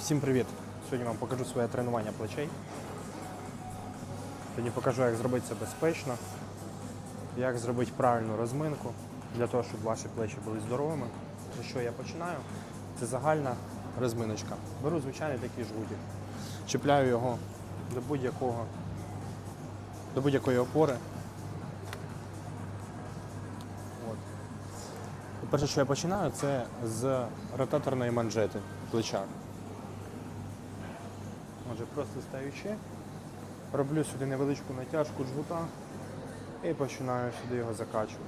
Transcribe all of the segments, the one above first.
Всім привіт! Сьогодні вам покажу своє тренування плечей. Тоді покажу, як зробити це безпечно, як зробити правильну розминку для того, щоб ваші плечі були здоровими. З що я починаю? Це загальна розминочка. Беру звичайний такий жгутик, чіпляю його до будь-якого, до будь-якої опори. От. Перше, що я починаю, це з ротаторної манжети плеча. Отже, просто стаючи, роблю сюди невеличку натяжку жгута і починаю сюди його закачувати.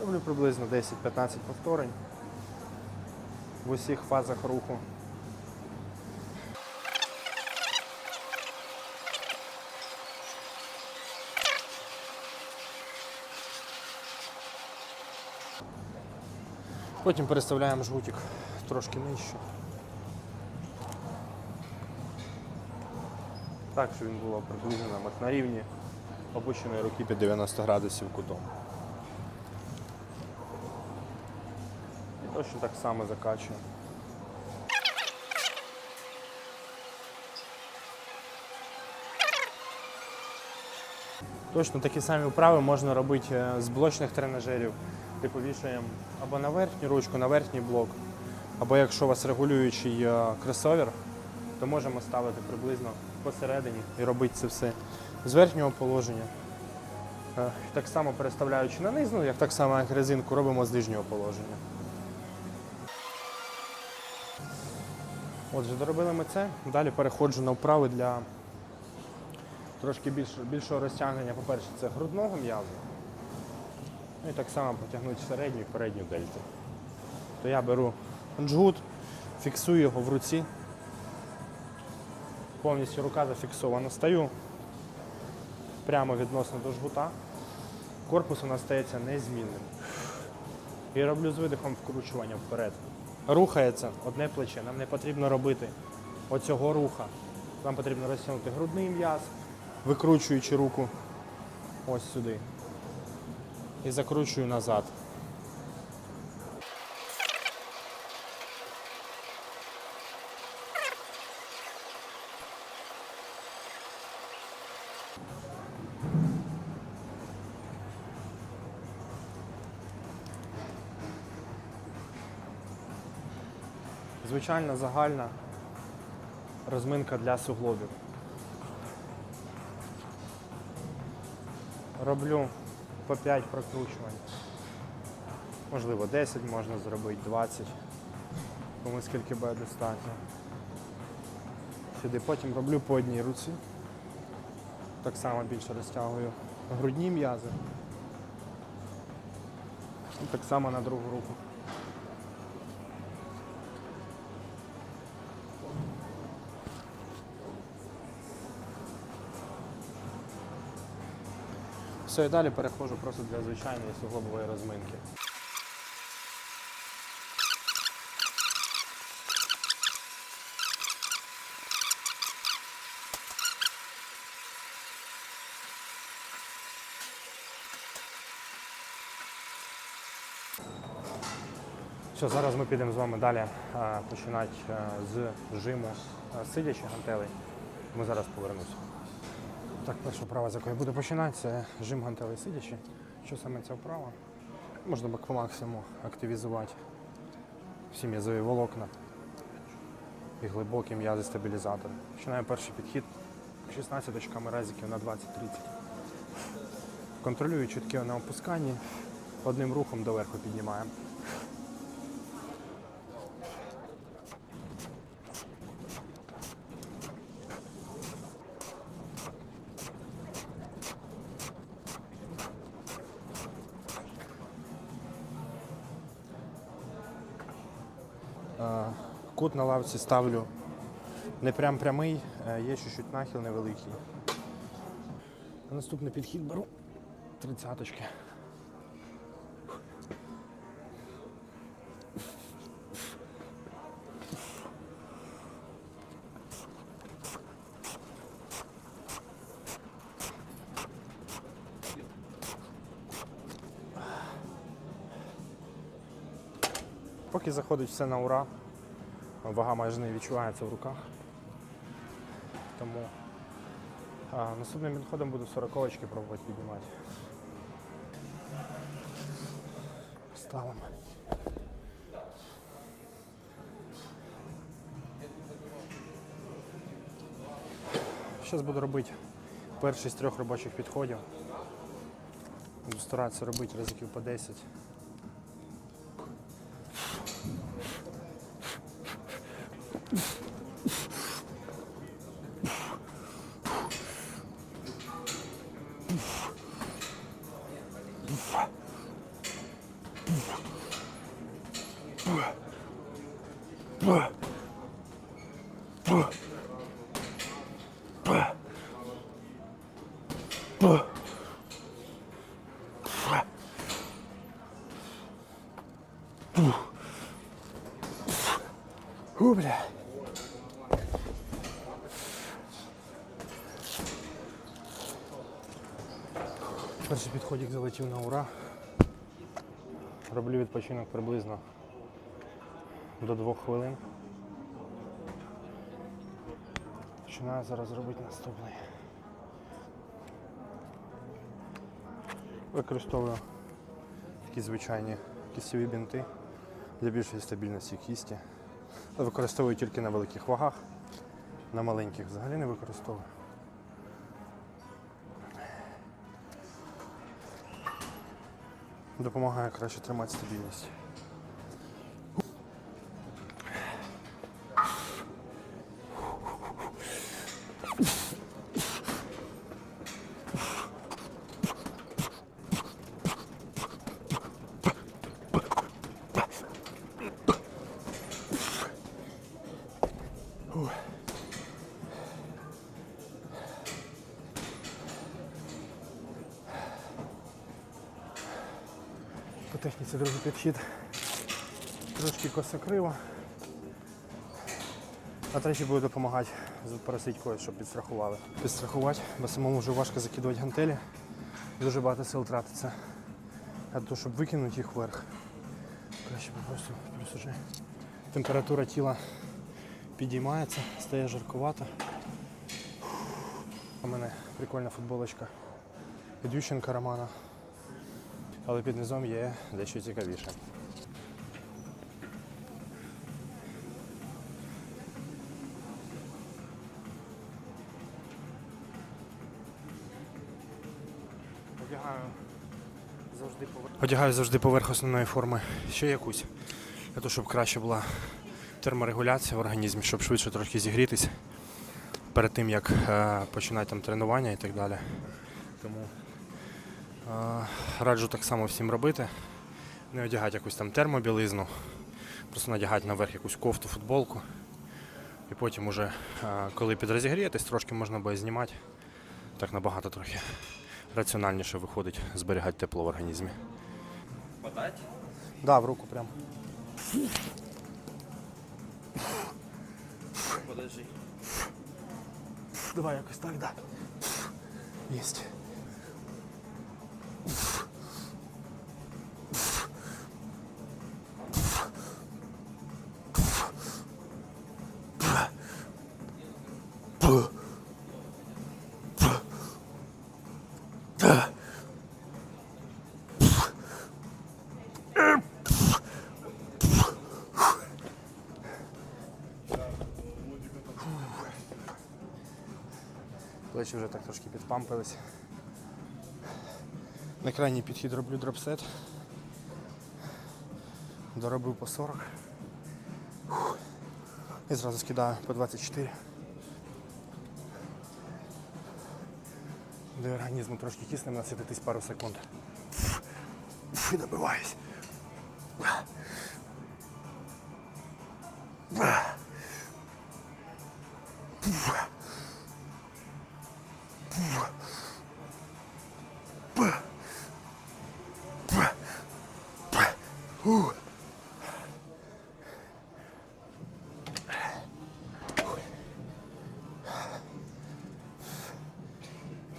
Роблю приблизно 10-15 повторень в усіх фазах руху. Потім переставляємо жгутик трошки нижче. Так, щоб він було приблизно на рівні опущеної руки під 90 градусів кутом. І точно так само закачуємо. Точно такі самі вправи можна робити е, з блочних тренажерів. Ти повішаємо або на верхню ручку, на верхній блок, або якщо у вас регулюючий е, кросовер, то можемо ставити приблизно посередині і робити це все з верхнього положення. Е, Так само переставляючи на низ, ну як так само, як резинку, робимо з нижнього положення. Отже, доробили ми це. Далі переходжу на вправи для трошки більш, більшого розтягнення. По-перше, це грудного м'язу. Ну і так само потягнути середню і передню дельту. То я беру джгут, фіксую його в руці. Повністю рука зафіксована. Стаю прямо відносно до жгута. Корпус у нас стається незмінним. І роблю з видихом вкручування вперед. Рухається одне плече. Нам не потрібно робити оцього руха. Нам потрібно розтягнути грудний м'яз, викручуючи руку ось сюди. І закручую назад. Звичайна загальна розминка для суглобів. Роблю по 5 прокручувань. Можливо, 10 можна зробити, 20. Кому скільки буде достатньо. Сюди потім роблю по одній руці. Так само більше розтягую грудні м'язи. І так само на другу руку. Все, і далі переходжу просто для звичайної суглобової розминки. Все, зараз ми підемо з вами далі е, починати е, з жиму е, сидячих гантелей. Ми зараз повернемося. Так, перша вправа, з якої я буду починати, це жим гантелей сидячи. Що саме ця вправа? Можна по максимуму активізувати всі м'язові волокна і глибокі м'язи стабілізатори. Починаємо перший підхід 16 очками разиків на 20-30. Контролюю чітке на опусканні, одним рухом доверху піднімаємо. На лавці ставлю не прям прямий, е, є чуть-чуть нахил невеликий. Наступний підхід беру тридцяточки. Поки заходить все на ура, вага майже не відчувається в руках. Тому а, наступним відходом буду 40 очки пробувати піднімати. Ставимо. Зараз буду робити перший з трьох робочих підходів. Буду старатися робити разиків по 10. О, бля. Перший підходик залетів на ура. Роблю відпочинок приблизно до двох хвилин. Починаю зараз робити наступний. Використовую такі звичайні кістєві бінти для більшої стабільності кісті. Використовую тільки на великих вагах, на маленьких взагалі не використовую. Допомагає краще тримати стабільність. По техніці другий підхід. Трошки косокриво. А третій буде допомагати попросити когось, щоб підстрахували. Підстрахувати, бо самому вже важко закидувати гантелі. Дуже багато сил тратиться. А то, щоб викинути їх вверх. Краще просто плюс уже температура тіла підіймається, стає жаркувато. У мене прикольна футболочка від Ющенка Романа. Але під низом є дещо цікавіше. Одягаю завжди поверх. Одягаю завжди поверх основної форми ще якусь. Для того, щоб краще була терморегуляція в організмі, щоб швидше трохи зігрітися перед тим, як е, починати там тренування і так далі. Тому раджу так само всім робити. Не одягати якусь там термобілизну, просто надягати наверх якусь кофту, футболку. І потім уже, коли підрозігрієтесь, трошки можна буде знімати. Так набагато трохи раціональніше виходить зберігати тепло в організмі. Подать? Да, в руку прям. Подожди. Давай якось так, да. Єсть. Плечі вже так трошки підпампились. На крайній підхід роблю дропсет. Доробив по 40. Фух. І зразу скидаю по 24. До організму трошки киснем насититись пару секунд. Фух, І добиваюсь.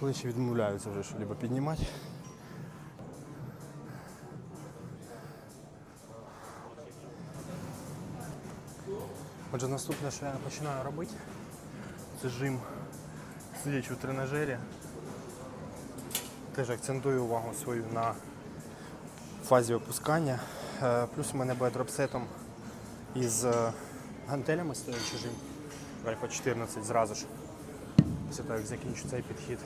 Плечі відмовляються вже, що либо піднімати. Отже, наступне, що я починаю робити, це жим сидячи в тренажері. Теж акцентую увагу свою на фазі опускання. Е, Плюс у мене буде дропсетом із е, гантелями стоячи жим. Альфа 14 зразу ж. Після того, як закінчу цей підхід.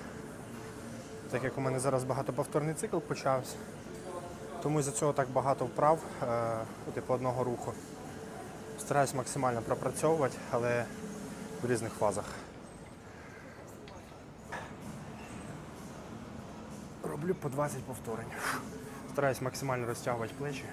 Так як у мене зараз багатоповторний цикл почався, тому із-за цього так багато вправ, е, ну, типу одного руху. Стараюсь максимально пропрацьовувати, але в різних фазах. Роблю по 20 повторень. Стараюсь максимально розтягувати плечі.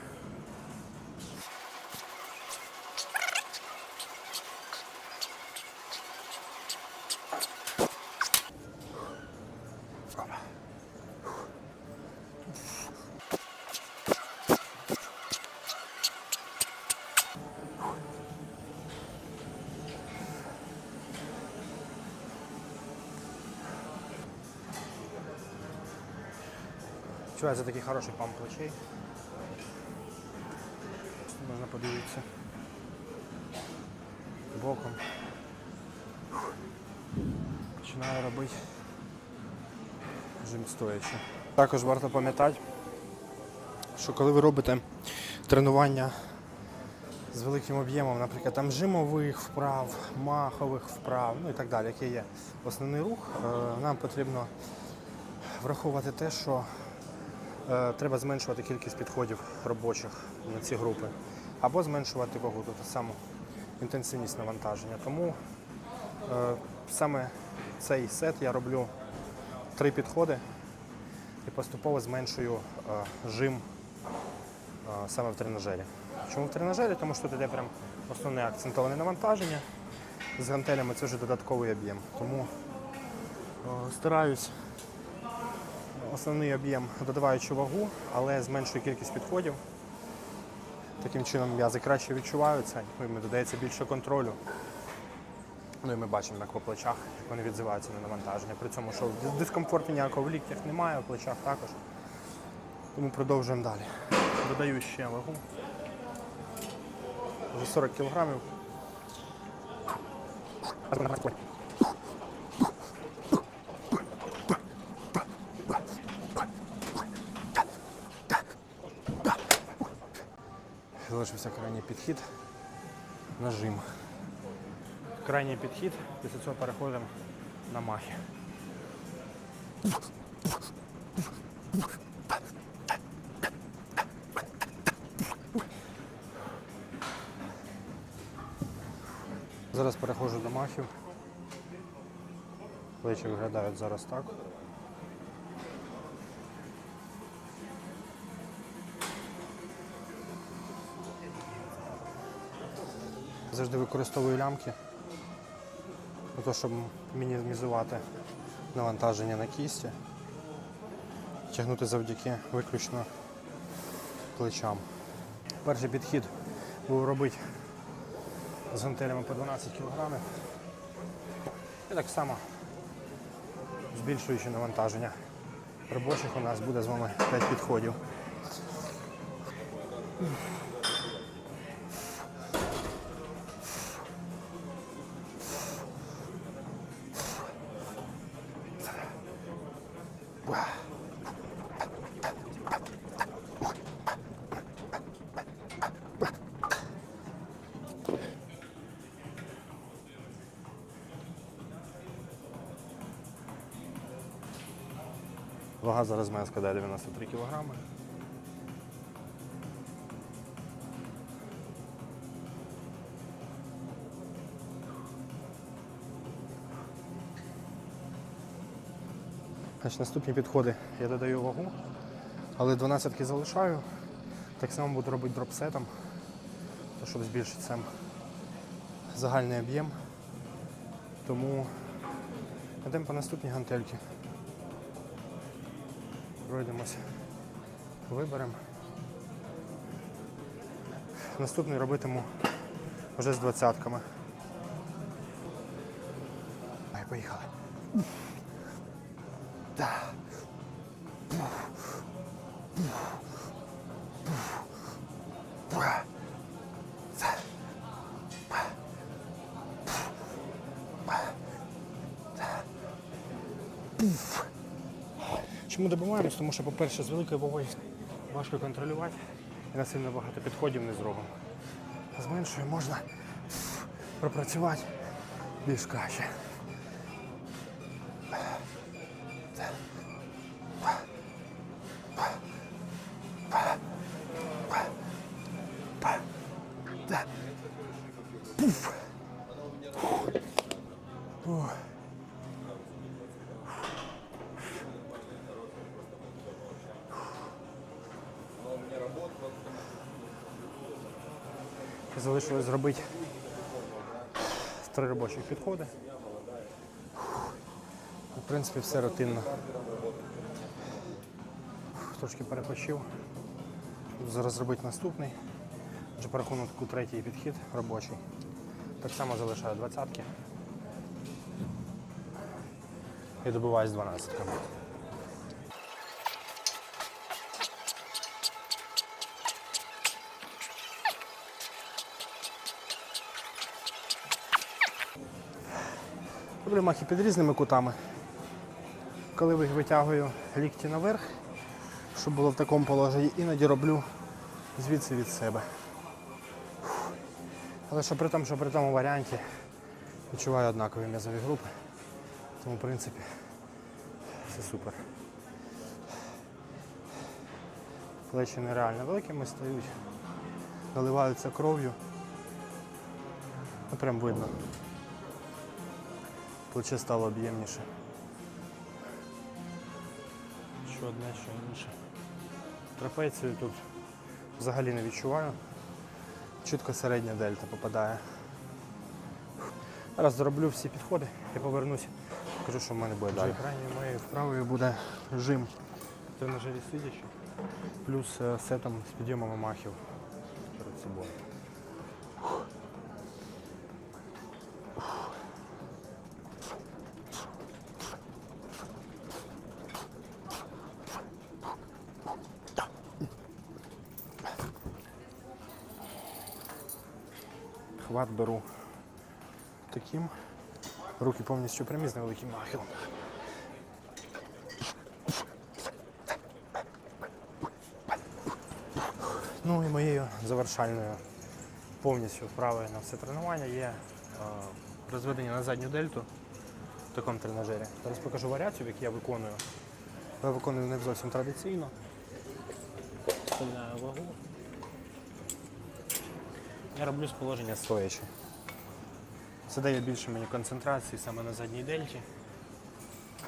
Відчувається такий хороший памп плечей. Можна подивитися. Боком. Починаю робити жим стоячи. Також варто пам'ятати, що коли ви робите тренування з великим об'ємом, наприклад, там жимових вправ, махових вправ, ну і так далі, який є основний рух, е, нам потрібно враховувати те, що Треба зменшувати кількість підходів робочих на ці групи, або зменшувати вагу, тобто саму інтенсивність навантаження. Тому е, саме цей сет я роблю три підходи і поступово зменшую е, жим е, саме в тренажері. Чому в тренажері? Тому що тут йде прям основне акцентоване навантаження. З гантелями це вже додатковий об'єм. Тому е, стараюсь основний об'єм додаваючи вагу, але зменшую кількість підходів. Таким чином м'язи краще відчуваються, ну, додається більше контролю. Ну і ми бачимо, як по плечах як вони відзиваються на навантаження. При цьому, що дискомфорту ніякого в ліктях немає, в плечах також. Тому продовжуємо далі. Додаю ще вагу. Вже 40 кілограмів. Залишився крайній підхід. Нажим. Крайній підхід, після цього переходимо на махи. Зараз переходжу до махів. Плечі виглядають зараз так. Завжди використовую лямки, для того, щоб мінімізувати навантаження на кісті, тягнути завдяки виключно плечам. Перший підхід був робити з гантелями по 12 кг. І так само збільшуючи навантаження. Робочих у нас буде з вами 5 підходів. Зараз моя складає 93 кг. Значить, наступні підходи я додаю вагу, але 12 залишаю. Так само буду робити дропсетом, то щоб збільшити сам загальний об'єм. Тому йдемо по наступній гантельки. Пройдемося, виберемо. Наступний робитиму вже з двадцятками. Ай, поїхали. Да. Чому добиваємось? Тому що, по-перше, з великою вагою важко контролювати і на сильно багато підходів не зробимо. А з меншою можна пропрацювати більш краще. Залишилось зробити три робочих підходи. В принципі, все рутинно. Трошки перепочив. Зараз зробити наступний. Вже по рахунку третій підхід робочий. Так само залишаю двадцятки. І добиваюсь 12 Роблю махи під різними кутами. Коли ви- витягую лікті наверх, щоб було в такому положенні, іноді роблю звідси від себе. Але що при тому, що при тому варіанті відчуваю однакові м'язові групи. Тому, в принципі, все супер. Плечі нереально великими стають, наливаються кров'ю. Ну, прям видно. Плече стало об'ємніше. Що одне, що інше. Трапецію тут взагалі не відчуваю. Чітко середня дельта попадає. Зараз зроблю всі підходи і повернусь. Покажу, що в мене буде далі. Крайньою моєю вправою буде жим в тренажері сидячи, плюс е, сетом з підйомами махів перед собою. Хват беру таким. Руки повністю прямі з невеликим нахилом. Ну і моєю завершальною повністю вправою на все тренування є е, розведення на задню дельту в такому тренажері. Зараз покажу варіацію, яку я виконую. Я виконую не зовсім традиційно. Вставляю вагу. Я роблю з положення стоячи. Це дає більше мені концентрації саме на задній дельті.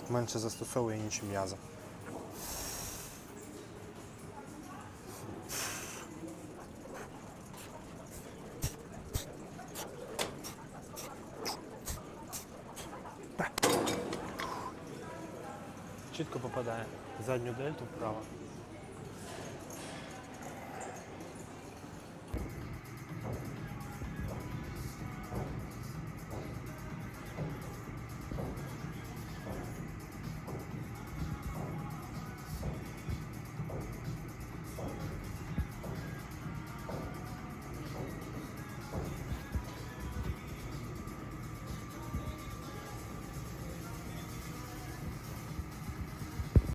Менше застосовує інші м'язи. Чітко попадає. Задню дельту вправо.